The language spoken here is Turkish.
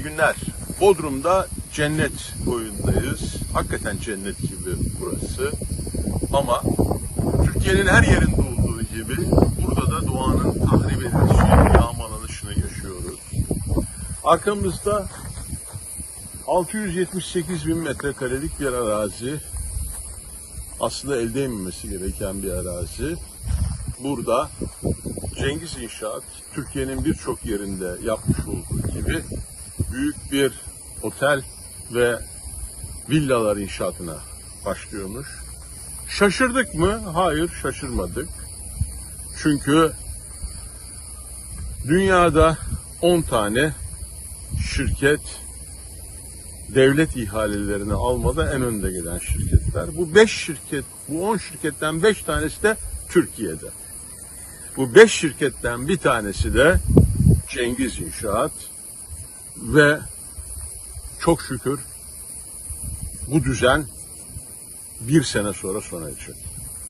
İyi günler. Bodrum'da cennet boyundayız. Hakikaten cennet gibi burası. Ama Türkiye'nin her yerinde olduğu gibi burada da doğanın tahrip edilişi, yağmalanışını yaşıyoruz. Arkamızda 678 bin metrekarelik bir arazi. Aslında elde edilmesi gereken bir arazi. Burada Cengiz İnşaat Türkiye'nin birçok yerinde yapmış olduğu gibi bir otel ve villalar inşaatına başlıyormuş. Şaşırdık mı? Hayır, şaşırmadık. Çünkü dünyada 10 tane şirket devlet ihalelerini almada en önde gelen şirketler. Bu 5 şirket, bu 10 şirketten 5 tanesi de Türkiye'de. Bu 5 şirketten bir tanesi de Cengiz İnşaat ve çok şükür bu düzen bir sene sonra sona erecek.